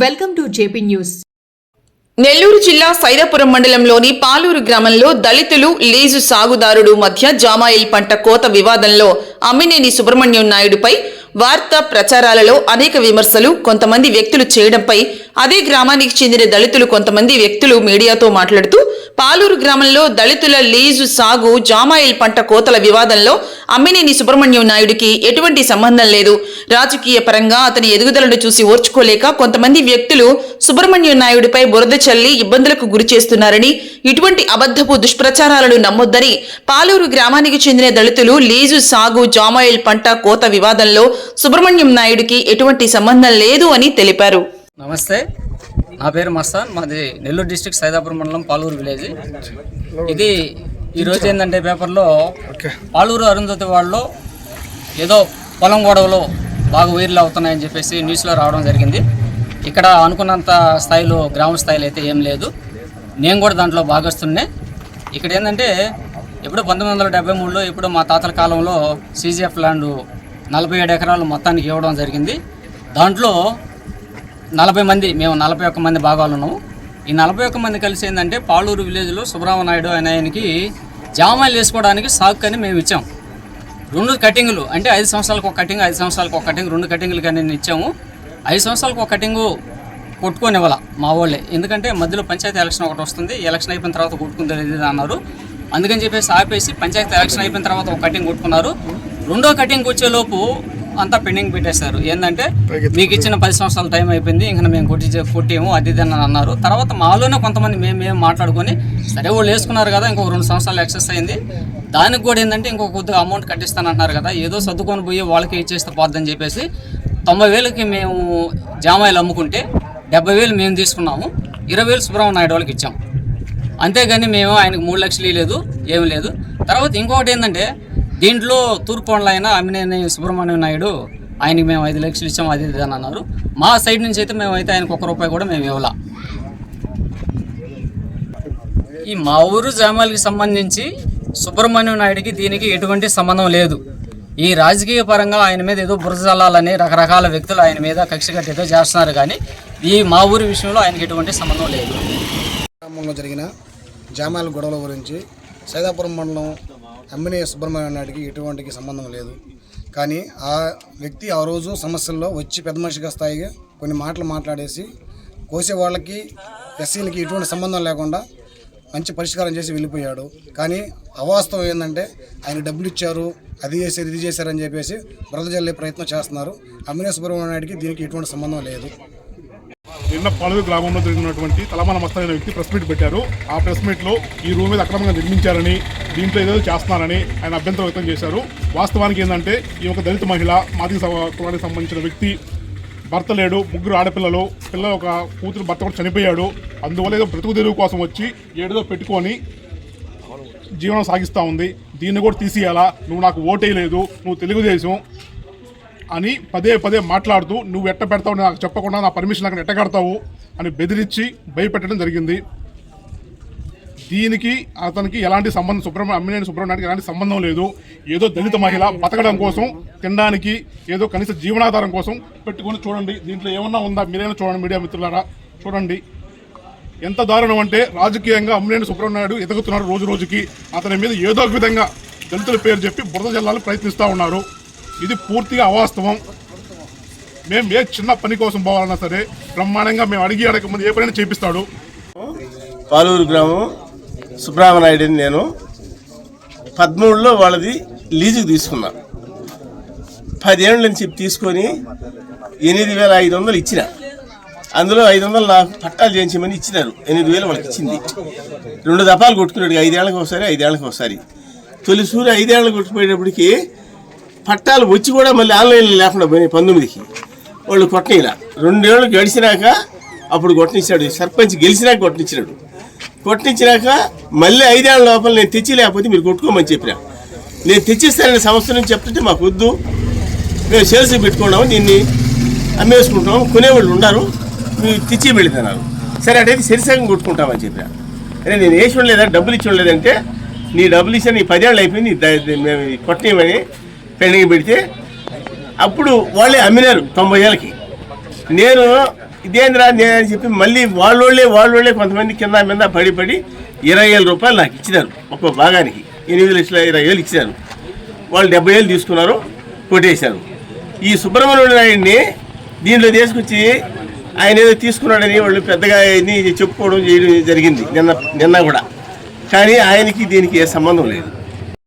Welcome to JP news. Nellore జిల్లా సైదాపురం మండలంలోని పాలూరు గ్రామంలో దళితులు లీజు సాగుదారుడు మధ్య జామాయిల్ పంట కోత వివాదంలో అమ్మినేని సుబ్రహ్మణ్యం నాయుడుపై వార్తా ప్రచారాలలో అనేక విమర్శలు కొంతమంది వ్యక్తులు చేయడంపై అదే గ్రామానికి చెందిన దళితులు కొంతమంది వ్యక్తులు మీడియాతో మాట్లాడుతూ పాలూరు గ్రామంలో దళితుల లీజు సాగు జామాయిల్ పంట కోతల వివాదంలో అమ్మినేని సుబ్రహ్మణ్యం నాయుడికి ఎటువంటి సంబంధం లేదు. రాజకీయ పరంగా అతని ఎదుగుదలను చూసి ఓర్చుకోలేక కొంతమంది వ్యక్తులు సుబ్రహ్మణ్యం నాయుడిపై బురద చల్లి ఇబ్బందులకు గురి చేస్తున్నారని ఇటువంటి అబద్ధపు దుష్ప్రచారాలను నమ్మొద్దని పాలూరు గ్రామానికి చెందిన దళితులు లీజు సాగు జామాయిల్ పంట కోత వివాదంలో సుబ్రహ్మణ్యం నాయుడికి ఎటువంటి సంబంధం లేదు అని తెలిపారు. నమస్తే. నా పేరు మస్తాన్ మాది నెల్లూరు డిస్టిక్ సైదాపురం మండలం పాలూరు విలేజ్. ఇది ఈరోజు ఏంటంటే పేపర్లో పాలూరు అరుంధతి వాళ్ళలో ఏదో పొలం గొడవలు బాగా వైర్లు అవుతున్నాయని చెప్పేసి న్యూస్లో రావడం జరిగింది. ఇక్కడ అనుకున్నంత స్థాయిలో గ్రామ స్థాయిలో అయితే ఏం లేదు. నేను కూడా దాంట్లో భాగస్తున్నే ఇక్కడ ఏంటంటే ఎప్పుడో పంతొమ్మిది వందల డెబ్బై మూడులో ఇప్పుడు మా తాతల కాలంలో సీజీఎఫ్ ల్యాండ్ నలభై ఏడు ఎకరాలు మొత్తానికి ఇవ్వడం జరిగింది. దాంట్లో నలభై మంది మేము నలభై ఒక్క మంది భాగాలు ఉన్నాము. ఈ నలభై ఒక్క మంది కలిసి ఏంటంటే పాలూరు విలేజ్లో సుబ్రహ్మ నాయుడు అనే ఆయనకి జామాయిలు వేసుకోవడానికి సాగు అని మేము ఇచ్చాం. రెండు కటింగ్లు అంటే ఐదు సంవత్సరాలకు ఒక కటింగ్ ఐదు సంవత్సరాలకు ఒక కటింగ్ రెండు కటింగ్లు కానీ నేను ఇచ్చాము. ఐదు సంవత్సరాలకు ఒక కటింగు కొట్టుకొని ఇవ్వాల మా వాళ్ళే. ఎందుకంటే మధ్యలో పంచాయతీ ఎలక్షన్ ఒకటి వస్తుంది ఎలక్షన్ అయిపోయిన తర్వాత కొట్టుకుంది అన్నారు. అందుకని చెప్పేసి ఆపేసి పంచాయతీ ఎలక్షన్ అయిపోయిన తర్వాత ఒక కటింగ్ కొట్టుకున్నారు. రెండో కటింగ్ వచ్చేలోపు అంతా పెండింగ్ పెట్టేశారు. ఏంటంటే మీకు ఇచ్చిన పది సంవత్సరాల టైం అయిపోయింది ఇంకా మేము కొట్టి కొట్టేము అది ఇది అని అన్నారు. తర్వాత మాలోనే కొంతమంది మేము మేము మాట్లాడుకొని సరే వాళ్ళు వేసుకున్నారు కదా ఇంకొక రెండు సంవత్సరాలు ఎక్సెస్ అయింది. దానికి కూడా ఏంటంటే ఇంకొక కొద్దిగా అమౌంట్ కట్టిస్తానంటున్నారు కదా ఏదో సర్దుకొని పోయి వాళ్ళకి ఇచ్చేస్తే పోద్దని చెప్పేసి తొంభై వేలకి మేము జామాయిలు అమ్ముకుంటే డెబ్బై వేలు మేము తీసుకున్నాము. ఇరవై వేలు సుబ్రహ్మణ్య నాయుడు వాళ్ళకి ఇచ్చాం అంతేగాని మేము ఆయనకు మూడు లక్షలు ఇవ్వలేదు ఏమి లేదు. తర్వాత ఇంకొకటి ఏంటంటే దీంట్లో తూర్పు అయిన అమ్మినేని సుబ్రహ్మణ్యం నాయుడు ఆయనకి మేము ఐదు లక్షలు ఇచ్చాము అది ఇది అని అన్నారు. మా సైడ్ నుంచి అయితే మేము అయితే ఆయనకు ఒక రూపాయి కూడా మేము ఇవ్వాల. ఈ మా ఊరు జామాలకి సంబంధించి సుబ్రహ్మణ్యం నాయుడికి దీనికి ఎటువంటి సంబంధం లేదు. ఈ రాజకీయ పరంగా ఆయన మీద ఏదో బురద చల్లాలని రకరకాల వ్యక్తులు ఆయన మీద కక్ష ఏదో చేస్తున్నారు కానీ ఈ మా ఊరి విషయంలో ఆయనకి ఎటువంటి సంబంధం లేదు. గ్రామంలో జరిగిన జామాల గొడవల గురించి సైదాపురం మండలం అమ్మినే సుబ్రహ్మణ్యం నాయుడికి ఎటువంటి సంబంధం లేదు. కానీ ఆ వ్యక్తి ఆ రోజు సమస్యల్లో వచ్చి పెద్ద మనిషిగా స్థాయిగా కొన్ని మాటలు మాట్లాడేసి కోసే వాళ్ళకి ఎస్సీలకి ఎటువంటి సంబంధం లేకుండా మంచి పరిష్కారం చేసి వెళ్ళిపోయాడు. కానీ అవాస్తవం ఏంటంటే ఆయన డబ్బులు ఇచ్చారు అది చేశారు ఇది చేశారని చెప్పేసి బ్రతజల్లే జల్లే ప్రయత్నం చేస్తున్నారు. అమ్మినే సుబ్రహ్మణ్యం నాయుడికి దీనికి ఎటువంటి సంబంధం లేదు. నిన్న పలువురు గ్రామంలో జరిగినటువంటి తలమాన మస్తాన్ అనే వ్యక్తి ప్రెస్ మీట్ పెట్టారు. ఆ ప్రెస్ మీట్లో ఈ రూమ్ మీద అక్రమంగా నిర్మించారని దీంట్లో ఏదో చేస్తున్నారని ఆయన అభ్యంతరం వ్యక్తం చేశారు. వాస్తవానికి ఏంటంటే ఈ ఒక దళిత మహిళ మాదిక కులానికి సంబంధించిన వ్యక్తి భర్త లేడు ముగ్గురు ఆడపిల్లలు పిల్లలు ఒక కూతురు భర్త కూడా చనిపోయాడు. అందువల్ల ఏదో బ్రతుకు తెరువు కోసం వచ్చి ఏడుదో పెట్టుకొని జీవనం సాగిస్తూ ఉంది. దీన్ని కూడా తీసేయాలా? నువ్వు నాకు ఓటేయలేదు నువ్వు తెలుగుదేశం. అని పదే పదే మాట్లాడుతూ నువ్వు ఎట్ట పెడతావు నాకు చెప్పకుండా నా పర్మిషన్ నాకు ఎట్ట కడతావు? అని బెదిరించి భయపెట్టడం జరిగింది. దీనికి అతనికి ఎలాంటి సంబంధం సుబ్రహ్మణ్యం అమ్మినేని సుబ్రహ్మణ్యానికి ఎలాంటి సంబంధం లేదు. ఏదో దళిత మహిళ బతకడం కోసం తినడానికి ఏదో కనీస జీవనాధారం కోసం పెట్టుకొని చూడండి. దీంట్లో ఏమన్నా ఉందా? మీరైనా చూడండి మీడియా మిత్రులారా? చూడండి. ఎంత దారుణం అంటే రాజకీయంగా అమ్మినేని సుబ్రహ్మణ్యుడు ఎదుగుతున్నారు రోజు రోజుకి. అతని మీద ఏదో ఒక విధంగా దళితుల పేరు చెప్పి బురద జల్లాలు ప్రయత్నిస్తూ ఉన్నారు. ఇది పూర్తిగా అవాస్తవం. మేము ఏ చిన్న పని కోసం పోవాలన్నా సరే బ్రహ్మాండంగా మేము అడిగి అడగక ముందు ఏ పనైనా చేపిస్తాడు. పాలూరు గ్రామం సుబ్రహ్మణ్యుడిని నేను పదమూడులో వాళ్ళది లీజుకు తీసుకున్నా. పదేళ్ళ నుంచి తీసుకొని ఎనిమిది వేల ఐదు వందలు ఇచ్చిన. అందులో ఐదు వందలు నా పట్టాలు చేయించమని ఇచ్చినారు. ఎనిమిది వేలు వాళ్ళకి ఇచ్చింది. రెండు దపాలు కొట్టుకున్నాడు. ఐదేళ్ళకి ఒకసారి ఐదేళ్ళకి ఒకసారి. తొలి ఐదేళ్ళు కొట్టుకుపోయేటప్పటికి పట్టాలు వచ్చి కూడా మళ్ళీ ఆన్లైన్లో లేకుండా పోయినాయి పంతొమ్మిదికి. వాళ్ళు కొట్టనీలా. రెండేళ్ళు గడిచినాక అప్పుడు కొట్టనిచ్చాడు. సర్పంచ్ గెలిచినాక కొట్టనిచ్చినాడు. కొట్టించినాక మళ్ళీ ఐదేళ్ళ లోపల నేను తెచ్చి లేకపోతే మీరు కొట్టుకోమని చెప్పిన. నేను తెచ్చిస్తానని సంస్థ నుంచి చెప్తుంటే మాకు వద్దు. మేము సేల్స్ పెట్టుకున్నాము దీన్ని అమ్మేసుకుంటాము కొనేవాళ్ళు ఉన్నారు మీరు తెచ్చి పెడతారు. సరే అంటే సరిసగం కొట్టుకుంటామని చెప్పిన. అరే నేను వేసి లేదా డబ్బులు ఇచ్చి లేదంటే నీ డబ్బులు ఇచ్చిన నీ పదేళ్ళు అయిపోయింది. మేము కొట్టేయమని పెండింగ్ పెడితే అప్పుడు వాళ్ళే అమ్మినారు తొంభై ఏళ్ళకి. నేను ఇదేంద్రా నేను అని చెప్పి మళ్ళీ వాళ్ళోళ్ళే వాళ్ళోళ్ళే కొంతమంది కింద మీద పడి పడి ఇరవై వేల రూపాయలు నాకు ఇచ్చినారు ఒక్కో భాగానికి. ఎనిమిది లక్షల ఇరవై వేలు ఇచ్చినారు. వాళ్ళు డెబ్బై వేలు తీసుకున్నారు కొట్టేశారు. ఈ సుబ్రహ్మణ్యుడు నాయుడిని దీంట్లో తీసుకొచ్చి ఆయన ఏదో తీసుకున్నాడని వాళ్ళు పెద్దగా చెప్పుకోవడం చేయడం జరిగింది నిన్న నిన్న కూడా. కానీ ఆయనకి దీనికి ఏ సంబంధం లేదు.